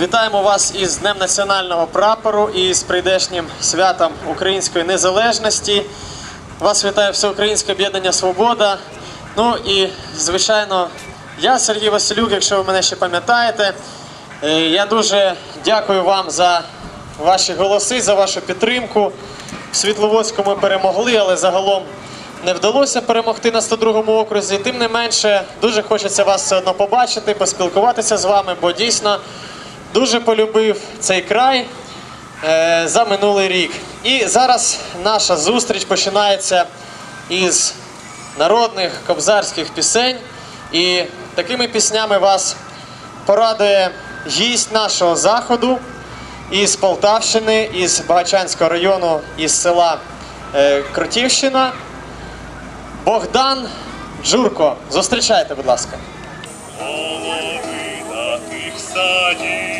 Вітаємо вас із Днем національного прапору і з прийдешнім святом української незалежності. Вас вітає Всеукраїнське об'єднання Свобода. Ну і, звичайно, я Сергій Василюк, якщо ви мене ще пам'ятаєте. Е, Я дуже дякую вам за ваші голоси, за вашу підтримку. В Світловодську ми перемогли, але загалом не вдалося перемогти на 102-му окрузі. Тим не менше, дуже хочеться вас все одно побачити, поспілкуватися з вами, бо дійсно дуже полюбив цей край е, за минулий рік. І зараз наша зустріч починається із народних кобзарських пісень. І такими піснями вас порадує гість нашого заходу із Полтавщини, із Багачанського району, із села е, Крутівщина. Богдан Джурко. Зустрічайте, будь ласка. Половина тих садів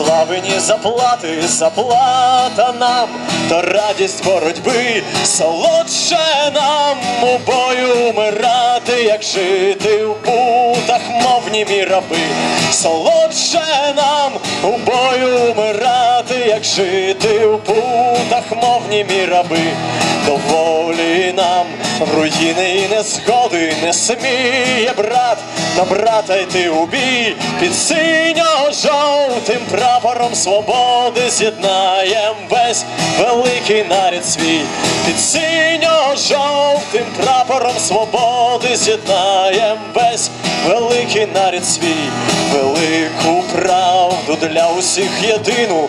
ні слави, ні заплати, заплата нам, то радість боротьби, солодше нам. У бою умирати, як жити в путах, мов німі солодше нам у бою умирати, як жити в путах, мов німі раби, доволі нам руїни і незгоди. Не сміє брат, на брата йти у бій. Під синьо-жовтим прапором свободи з'єднаєм весь великий нарід свій, під синьо-жовтим прапором свободи з'єднаєм весь великий нарід свій, велику правду для усіх єдину,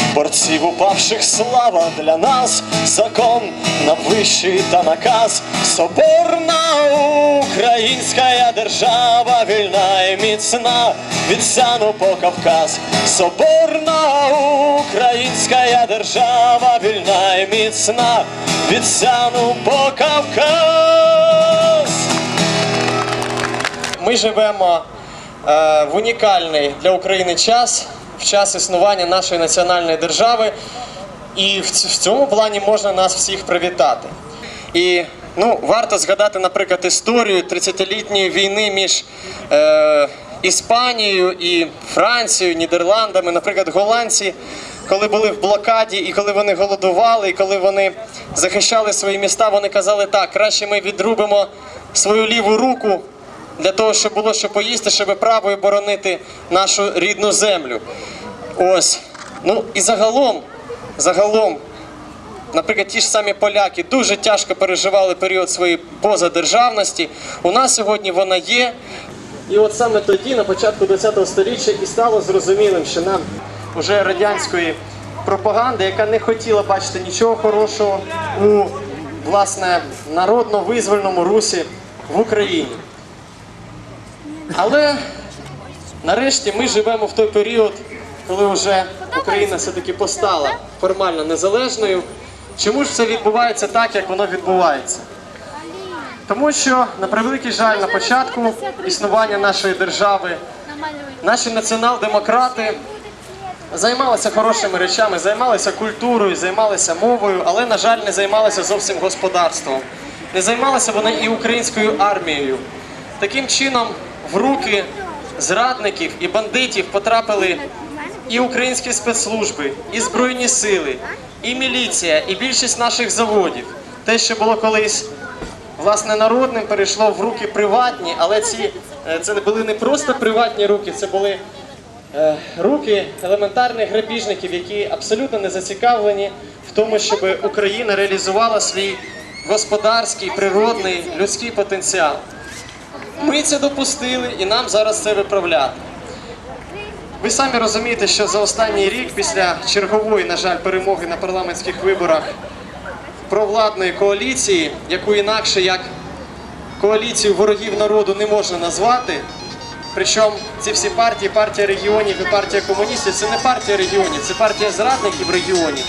борців упавших слава для нас, закон найвищий та наказ, соборна українська держава, вільна і міцна, від Сяну по Кавказ, соборна українська держава, вільна і міцна, від Сяну по Кавказ. Ми живемо е, в унікальний для України час, в час існування нашої національної держави, і в, цьому плані можна нас всіх привітати. І ну, варто згадати, наприклад, історію 30-літньої війни між е, Іспанією і Францією, Нідерландами, наприклад, голландці. Коли були в блокаді, і коли вони голодували, і коли вони захищали свої міста, вони казали так: краще ми відрубимо свою ліву руку, для того, щоб було що поїсти, щоб право і боронити нашу рідну землю. Ось. Ну і загалом, загалом, наприклад, ті ж самі поляки дуже тяжко переживали період своєї позадержавності. У нас сьогодні вона є. І от саме тоді, на початку ХХ століття, і стало зрозумілим, що нам вже радянської пропаганди, яка не хотіла бачити нічого хорошого у власне народно-визвольному русі в Україні. Але нарешті ми живемо в той період, коли вже Україна все-таки постала формально незалежною. Чому ж все відбувається так, як воно відбувається? Тому що, на превеликий жаль, на початку існування нашої держави наші націонал-демократи займалися хорошими речами, займалися культурою, займалися мовою, але, на жаль, не займалися зовсім господарством. Не займалися вони і українською армією. Таким чином, в руки зрадників і бандитів потрапили і українські спецслужби, і збройні сили, і міліція, і більшість наших заводів. Те, що було колись власне народним, перейшло в руки приватні, але ці е, це були не просто приватні руки, це були е, руки елементарних грабіжників, які абсолютно не зацікавлені в тому, щоб Україна реалізувала свій господарський, природний, людський потенціал. Ми це допустили і нам зараз це виправляти. Ви самі розумієте, що за останній рік, після чергової, на жаль, перемоги на парламентських виборах провладної коаліції, яку інакше як коаліцію ворогів народу не можна назвати. Причому ці всі партії, партія регіонів і партія комуністів це не партія регіонів, це партія зрадників регіонів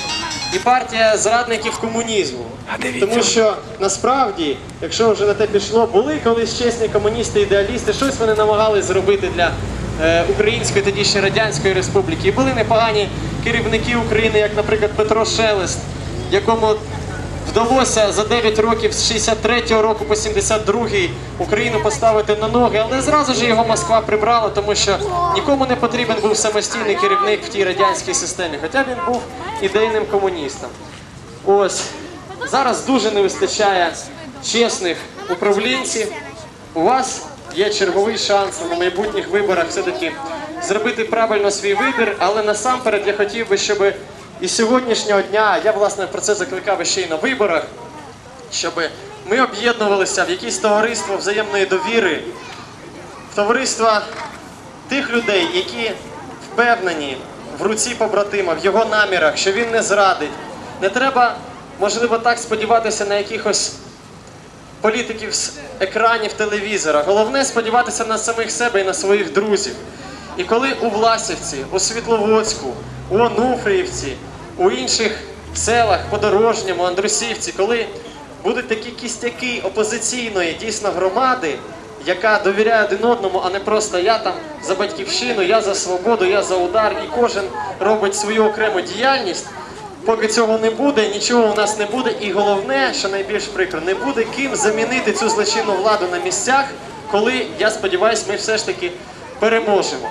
і партія зрадників комунізму. Тому що насправді, якщо вже на те пішло, були колись чесні комуністи, ідеалісти, щось вони намагались зробити для Української тоді ще Радянської Республіки. І були непогані керівники України, як, наприклад, Петро Шелест, якому Вдалося за 9 років з 63-го року по 72-й Україну поставити на ноги, але зразу ж його Москва прибрала, тому що нікому не потрібен був самостійний керівник в тій радянській системі, хоча він був ідейним комуністом. Ось зараз дуже не вистачає чесних управлінців. У вас є черговий шанс на майбутніх виборах все-таки зробити правильно свій вибір, але насамперед я хотів би, щоб і сьогоднішнього дня я власне про це закликав ще й на виборах, щоб ми об'єднувалися в якесь товариство взаємної довіри, в товариство тих людей, які впевнені в руці побратима, в його намірах, що він не зрадить. Не треба, можливо, так сподіватися на якихось політиків з екранів телевізора. Головне сподіватися на самих себе і на своїх друзів. І коли у Власівці, у Світловодську, у Онуфріївці, у інших селах, Подорожньому, Андрусівці, коли будуть такі кістяки опозиційної дійсно громади, яка довіряє один одному, а не просто я там за батьківщину, я за свободу, я за удар, і кожен робить свою окрему діяльність. Поки цього не буде, нічого у нас не буде. І головне, що найбільш прикро, не буде ким замінити цю злочинну владу на місцях, коли, я сподіваюся, ми все ж таки переможемо.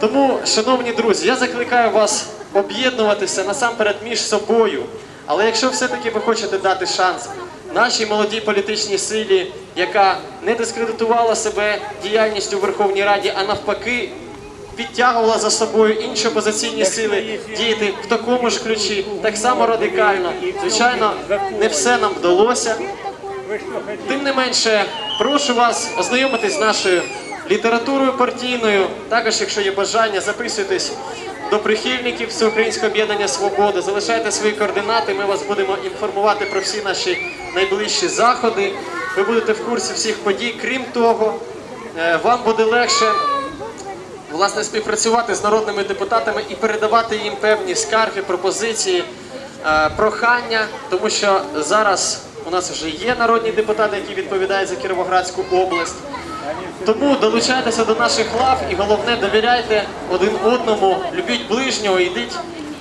Тому, шановні друзі, я закликаю вас об'єднуватися насамперед між собою. Але якщо все-таки ви хочете дати шанс нашій молодій політичній силі, яка не дискредитувала себе діяльністю у Верховній Раді, а навпаки підтягувала за собою інші опозиційні сили діяти в такому ж ключі, так само радикально. Звичайно, не все нам вдалося. Тим не менше, прошу вас ознайомитись з нашою літературою партійною. Також, якщо є бажання, записуйтесь до прихильників Всеукраїнського об'єднання Свобода. Залишайте свої координати. Ми вас будемо інформувати про всі наші найближчі заходи. Ви будете в курсі всіх подій. Крім того, е, вам буде легше власне співпрацювати з народними депутатами і передавати їм певні скарги, пропозиції, е, прохання, тому що зараз у нас вже є народні депутати, які відповідають за Кіровоградську область. Тому долучайтеся до наших лав і головне довіряйте один одному, любіть ближнього, і йдіть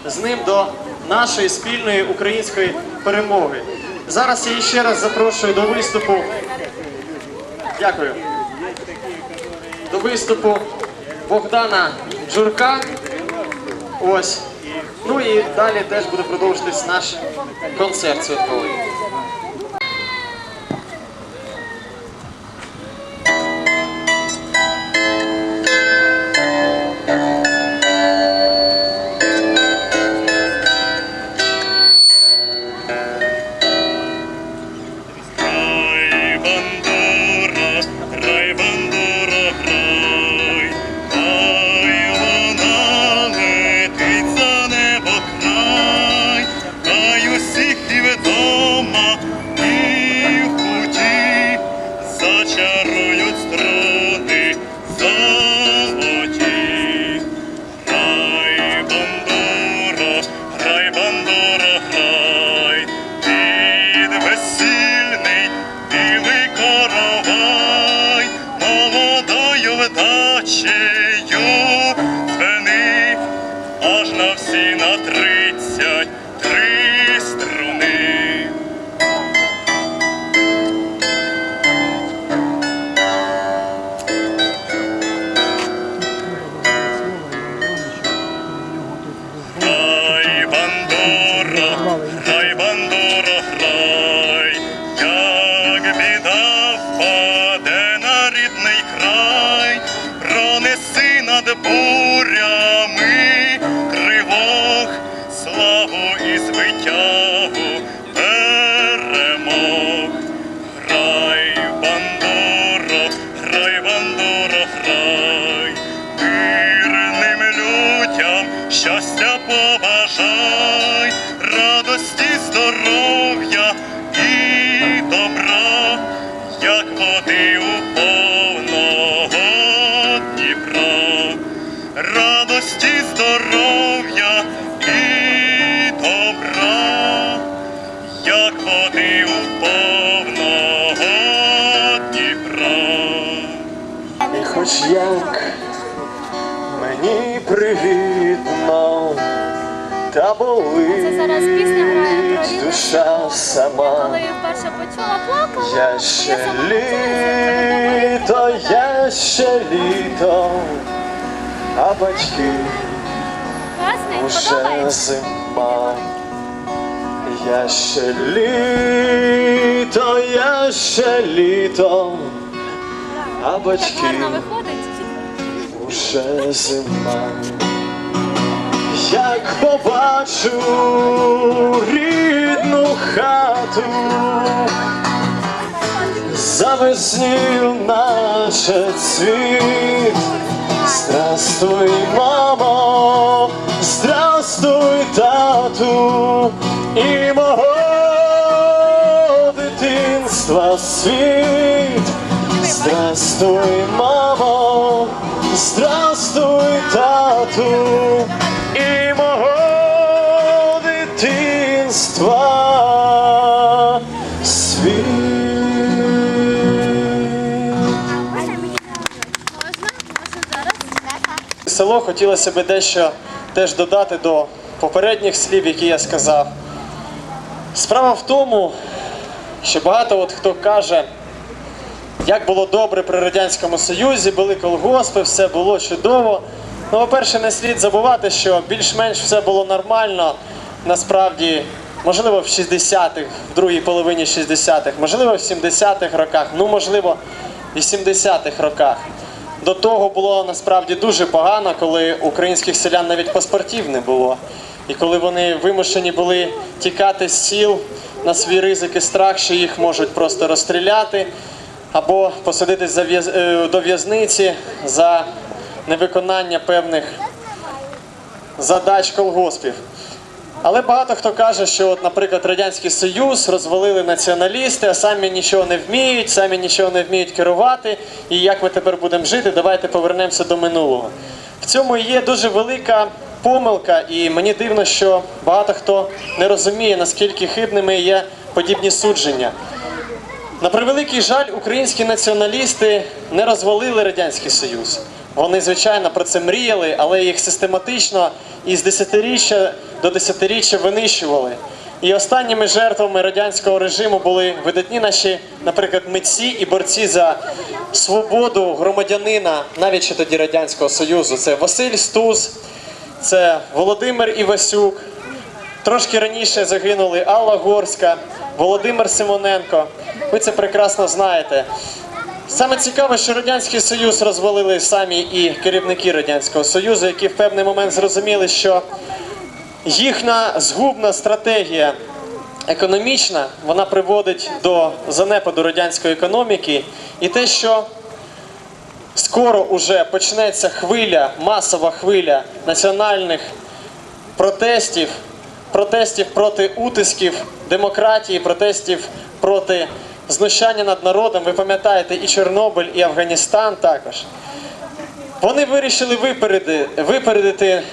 з ним до нашої спільної української перемоги. Зараз я ще раз запрошую до виступу. Дякую до виступу Богдана Джурка. Ось. Ну і далі теж буде продовжуватись наш концерт святковий. Та Це зараз пісня грає про болить душа Коли сама. я вперше почула, плакала. Я Я ще літо, я ще літо, а батьки Класний, уже подобається. зима. Я ще літо, я ще літо, а Так батьки гарно виходить. уже зима. Як побачу рідну хату, завеснію, наче цвіт. Здравствуй, мамо, здравствуй, тату, і мого дитинства світ. Здравствуй, мамо, хотілося б дещо теж додати до попередніх слів, які я сказав. Справа в тому, що багато от хто каже, як було добре при Радянському Союзі, були колгоспи, все було чудово. Ну, по-перше, не слід забувати, що більш-менш все було нормально. Насправді, можливо, в 60-х, в другій половині 60-х, можливо, в 70-х роках, ну, можливо, в 80-х роках. До того було насправді дуже погано, коли українських селян навіть паспортів не було. І коли вони вимушені були тікати з сіл на свій ризик і страх, що їх можуть просто розстріляти або посадити е, до в'язниці за невиконання певних задач колгоспів. Але багато хто каже, що, от, наприклад, Радянський Союз розвалили націоналісти, а самі нічого не вміють, самі нічого не вміють керувати. І як ми тепер будемо жити, давайте повернемося до минулого. В цьому є дуже велика помилка, і мені дивно, що багато хто не розуміє, наскільки хибними є подібні судження. На превеликий жаль, українські націоналісти не розвалили Радянський Союз. Вони, звичайно, про це мріяли, але їх систематично із десятиріччя до десятиріччя винищували. І останніми жертвами радянського режиму були видатні наші, наприклад, митці і борці за свободу громадянина, навіть ще тоді Радянського Союзу. Це Василь Стус, це Володимир Івасюк, Трошки раніше загинули Алла Горська, Володимир Симоненко. Ви це прекрасно знаєте. Саме цікаве, що Радянський Союз розвалили самі і керівники Радянського Союзу, які в певний момент зрозуміли, що їхня згубна стратегія економічна вона приводить до занепаду радянської економіки, і те, що скоро уже почнеться хвиля, масова хвиля національних протестів, протестів проти утисків демократії, протестів проти знущання над народом. Ви пам'ятаєте і Чорнобиль, і Афганістан також. Вони вирішили випередити, випередити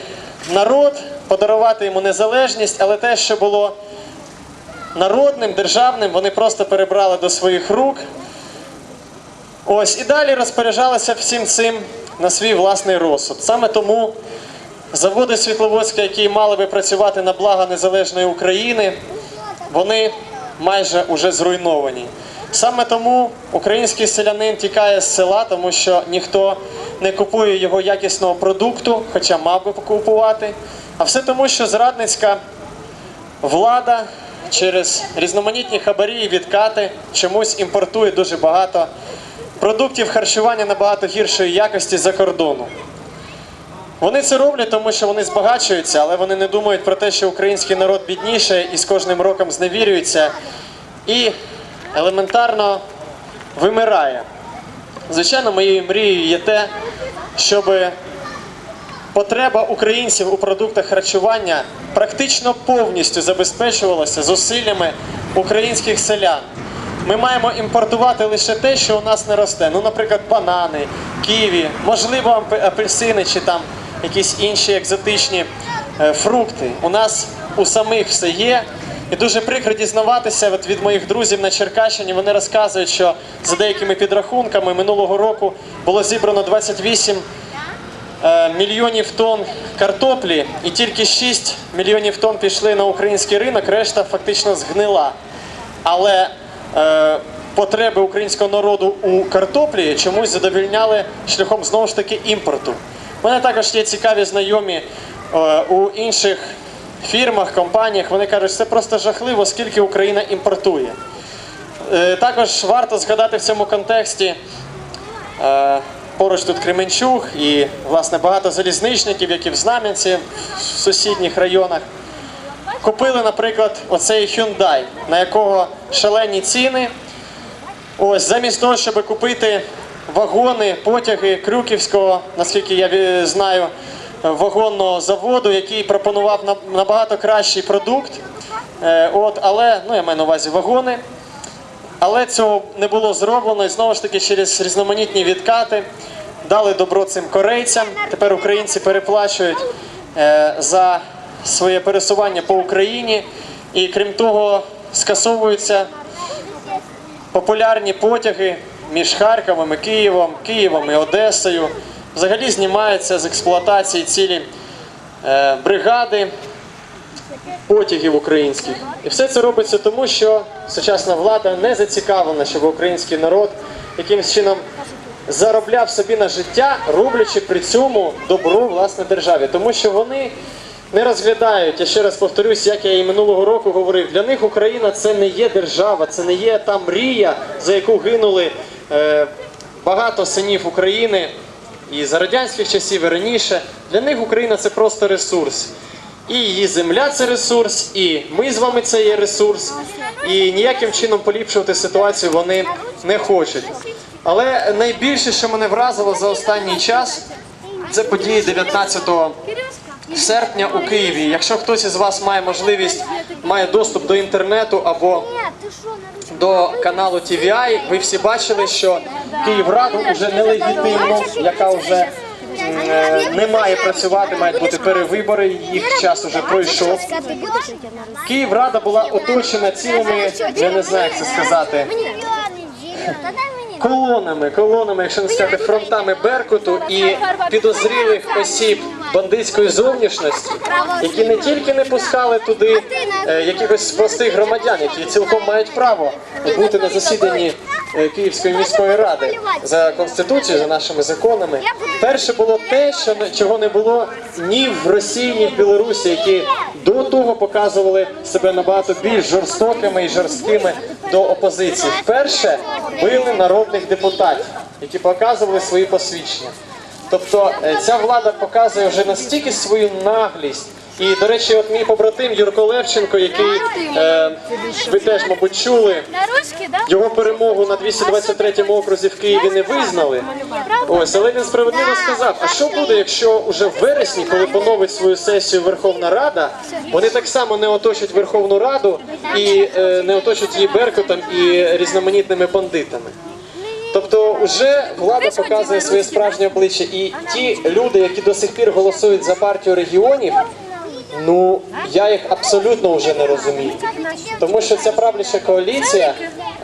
народ, подарувати йому незалежність, але те, що було народним, державним, вони просто перебрали до своїх рук. Ось і далі розпоряджалися всім цим на свій власний розсуд. Саме тому заводи Світловодська, які мали би працювати на благо незалежної України, вони майже уже зруйновані. Саме тому український селянин тікає з села, тому що ніхто не купує його якісного продукту, хоча мав би купувати. А все тому, що зрадницька влада через різноманітні хабарі і відкати чомусь імпортує дуже багато продуктів харчування набагато гіршої якості за кордону. Вони це роблять, тому що вони збагачуються, але вони не думають про те, що український народ бідніше і з кожним роком зневірюється і елементарно вимирає. Звичайно, моєю мрією є те, щоб потреба українців у продуктах харчування практично повністю забезпечувалася зусиллями українських селян. Ми маємо імпортувати лише те, що у нас не росте. Ну, наприклад, банани, ківі, можливо, апельсини чи там якісь інші екзотичні е, фрукти. У нас у самих все є. І дуже прикро дізнаватися от від моїх друзів на Черкащині. Вони розказують, що за деякими підрахунками минулого року було зібрано 28 е, мільйонів тонн картоплі, і тільки 6 мільйонів тонн пішли на український ринок, решта фактично згнила. Але е, потреби українського народу у картоплі чомусь задовільняли шляхом знову ж таки імпорту. У мене також є цікаві знайомі е, у інших фірмах, компаніях. Вони кажуть, це просто жахливо, скільки Україна імпортує. Е, Також варто згадати в цьому контексті е, поруч тут Кременчуг і власне багато залізничників, які в Знам'янці, в сусідніх районах. Купили, наприклад, оцей Hyundai, на якого шалені ціни. Ось замість того, щоб купити вагони, потяги Крюківського, наскільки я знаю, вагонного заводу, який пропонував на- набагато кращий продукт. Е, От, але ну я маю на увазі вагони. Але цього не було зроблено і знову ж таки через різноманітні відкати дали добро цим корейцям. Тепер українці переплачують е, за своє пересування по Україні. І крім того, скасовуються популярні потяги між Харковом і Києвом, Києвом і Одесою. Взагалі знімаються з експлуатації цілі е, бригади потягів українських. І все це робиться тому, що сучасна влада не зацікавлена, щоб український народ якимось чином заробляв собі на життя, роблячи при цьому добро власне державі. Тому що вони не розглядають, я ще раз повторюсь, як я і минулого року говорив, для них Україна це не є держава, це не є та мрія, за яку гинули багато синів України і за радянських часів, і раніше. Для них Україна це просто ресурс. І її земля це ресурс, і ми з вами це є ресурс. І ніяким чином поліпшувати ситуацію вони не хочуть. Але найбільше, що мене вразило за останній час, це події 19 серпня у Києві. Якщо хтось із вас має можливість, має доступ до інтернету або до каналу TVI, ви всі бачили, що Київраду вже нелегітимно, яка вже е, не має працювати, мають бути перевибори, їх час уже пройшов. Київрада була оточена цілими, я не знаю, як це сказати, колонами, колонами, якщо не сказати, фронтами Беркуту і підозрілих осіб бандитської зовнішності, які не тільки не пускали туди е, якихось простих громадян, які цілком мають право бути на засіданні е, Київської міської ради за конституцією, за нашими законами. Перше було те, що чого не було ні в Росії, ні в Білорусі, які до того показували себе набагато більш жорстокими і жорсткими до опозиції. Вперше били народних депутатів, які показували свої посвідчення. Тобто е, ця влада показує вже настільки свою наглість. І, до речі, от мій побратим Юрко Левченко, який е, ви теж, мабуть, чули, його перемогу на 223 окрузі в Києві не визнали. Ось, але він справедливо сказав: а що буде, якщо уже в вересні, коли поновить свою сесію Верховна Рада, вони так само не оточать Верховну Раду і е, не оточать її Беркутом і різноманітними бандитами. Тобто, вже влада показує своє справжнє обличчя, і ті люди, які до сих пір голосують за партію регіонів, ну я їх абсолютно вже не розумію. Тому що ця правляча коаліція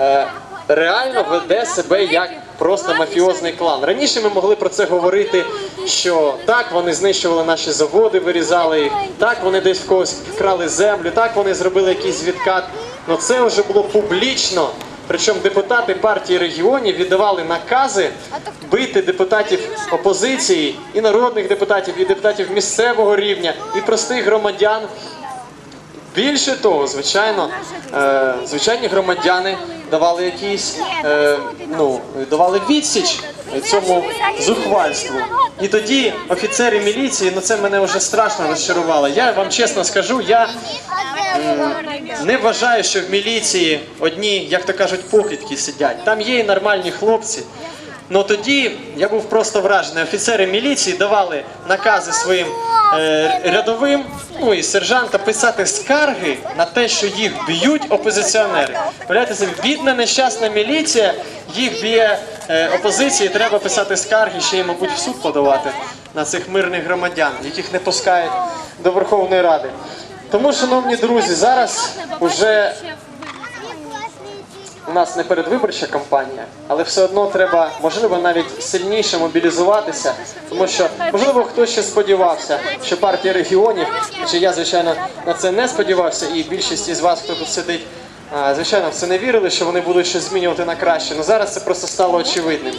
е, реально веде себе як просто мафіозний клан. Раніше ми могли про це говорити, що так вони знищували наші заводи, вирізали їх, так вони десь в когось вкрали землю, так вони зробили якийсь відкат. Але це вже було публічно. Причому депутати партії регіонів віддавали накази бити депутатів опозиції і народних депутатів, і депутатів місцевого рівня, і простих громадян. Більше того, звичайно, е, звичайні громадяни давали якісь, е, ну, давали відсіч цьому зухвальству. І тоді офіцери міліції, ну це мене вже страшно розчарувало. Я вам чесно скажу, я не вважаю, що в міліції одні, як то кажуть, покидьки сидять. Там є і нормальні хлопці. Ну тоді я був просто вражений. Офіцери міліції давали накази своїм е, рядовим, ну і сержантам писати скарги на те, що їх б'ють опозиціонери. Уявляєте бідна нещасна міліція, їх б'є е, опозиція, треба писати скарги, ще й, мабуть, в суд подавати на цих мирних громадян, яких не пускають до Верховної Ради. Тому, шановні друзі, зараз уже у нас не передвиборча кампанія, але все одно треба, можливо, навіть сильніше мобілізуватися, тому що можливо хтось ще сподівався, що партія регіонів, чи я звичайно на це не сподівався, і більшість із вас, хто тут сидить, звичайно, в це не вірили, що вони будуть щось змінювати на краще. Але зараз це просто стало очевидним.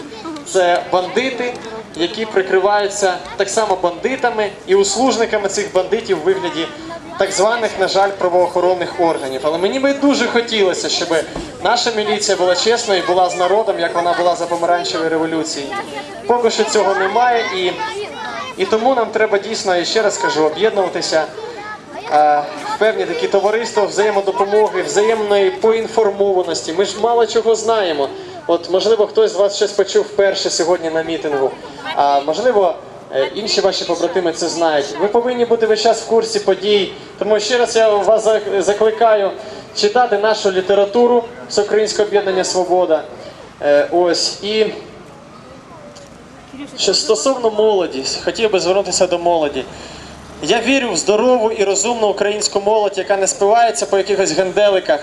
Це бандити, які прикриваються так само бандитами і услужниками цих бандитів в вигляді так званих, на жаль, правоохоронних органів. Але мені би дуже хотілося, щоб наша міліція була чесною і була з народом, як вона була за помаранчевої революції. Поки що цього немає, і, і тому нам треба дійсно, і ще раз кажу, об'єднуватися е, в певні такі товариства взаємодопомоги, взаємної поінформованості. Ми ж мало чого знаємо. От можливо, хтось з вас щось почув вперше сьогодні на мітингу. А можливо, інші ваші побратими це знають. Ви повинні бути весь час в курсі подій. Тому ще раз я вас закликаю читати нашу літературу Всеукраїнського об'єднання Свобода. Е, Ось і що стосовно молоді, хотів би звернутися до молоді. Я вірю в здорову і розумну українську молодь, яка не спивається по якихось генделиках,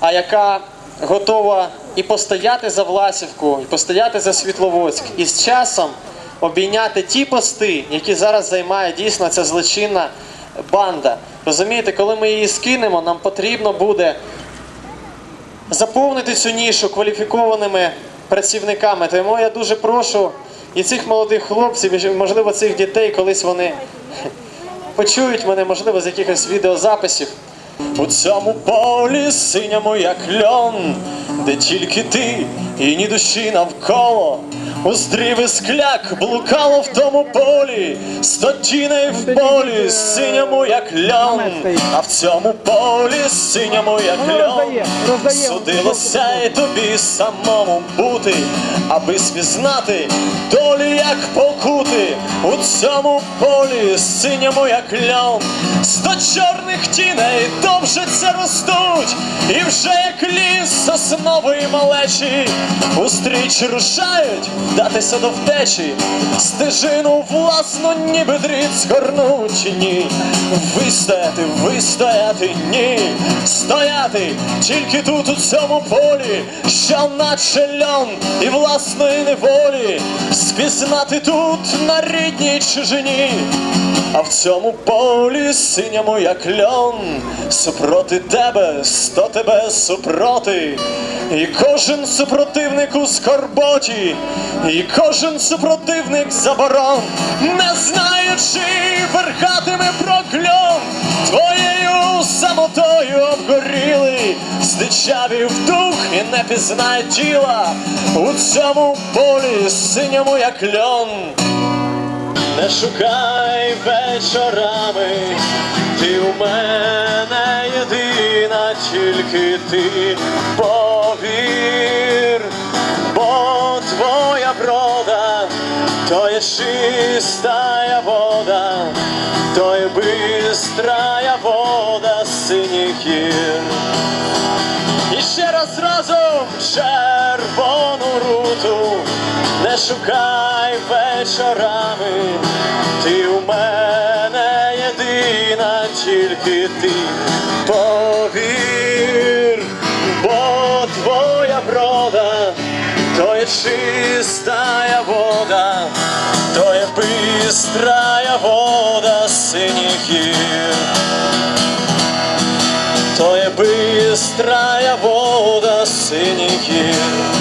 а яка готова і постояти за Власівку, і постояти за Світловодськ, і з часом обійняти ті пости, які зараз займає дійсно ця злочинна банда. Розумієте, коли ми її скинемо, нам потрібно буде заповнити цю нішу кваліфікованими працівниками. Тому я дуже прошу і цих молодих хлопців, і можливо цих дітей, колись вони почують мене, можливо, з якихось відеозаписів. У цьому полі синьому, як льон, де тільки ти і ні душі навколо. Уздрів і скляк блукало в тому полі, сто тіней в полі, синьому, як льон, а в цьому полі синьому, як льон, судилося і тобі самому бути, аби спізнати долі, як покути, у цьому полі синьому, як льон, сто чорних тіней довжиться ростуть, і вже як ліс соснової малечі, устріч рушають датися до втечі, стежину власну, ніби дріт згорнуть, ні, вистояти, вистояти, ні, стояти тільки тут у цьому полі, що наче льон і власної неволі, спізнати тут на рідній чужині. А в цьому полі синьому, як льон, супроти тебе, сто тебе супроти, і кожен супротивник у скорботі, і кожен супротивник заборон, не знаючи, верхатиме прокльон, твоєю самотою обгоріли, здичавів дух і не пізнає тіла. У цьому полі синьому, як льон. Не шукай вечорами, ти у мене єдина, тільки ти повір, бо твоя брода, то є чистая вода, то є бистрая вода синіх гір. І ще раз разом не шукай вечорами, ти у мене єдина, тільки ти. Повір, бо твоя брода, то є чистая вода, то є бистрая вода синіх гір, то є бистрая вода синіх гір.